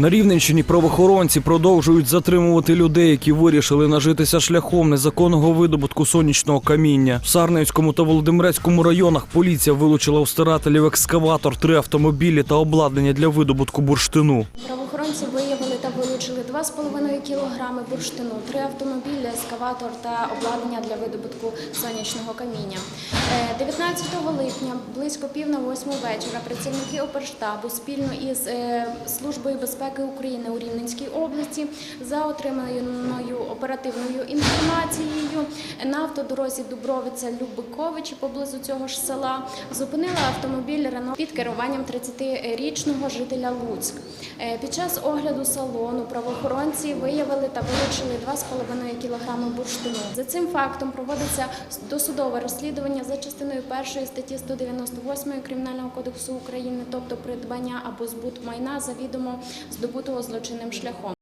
На Рівненщині правоохоронці продовжують затримувати людей, які вирішили нажитися шляхом незаконного видобутку сонячного каміння. В Сарненському та Володимирецькому районах поліція вилучила у старателів екскаватор, три автомобілі та обладнання для видобутку бурштину. Правоохоронці виявили та вилучили 2,5 кілограми бурштину, три автомобілі, ескаватор та обладнання для видобутку сонячного каміння. Е, 19 липня, близько пів на восьму вечора, працівники оперштабу спільно із е, Службою безпеки України у Рівненській області за отриманою оперативною інформацією на автодорозі Дубровиця Любиковичі поблизу цього ж села зупинили автомобіль Рено під керуванням 30-річного жителя Луцьк. Е, Під час огляду салону правоохоронці виявили та вилучили 2,5 кг бурштину. За цим фактом проводиться досудове розслідування за частиною першої статті 198 Кримінального кодексу України, тобто придбання або збут майна завідомо здобутого злочинним шляхом.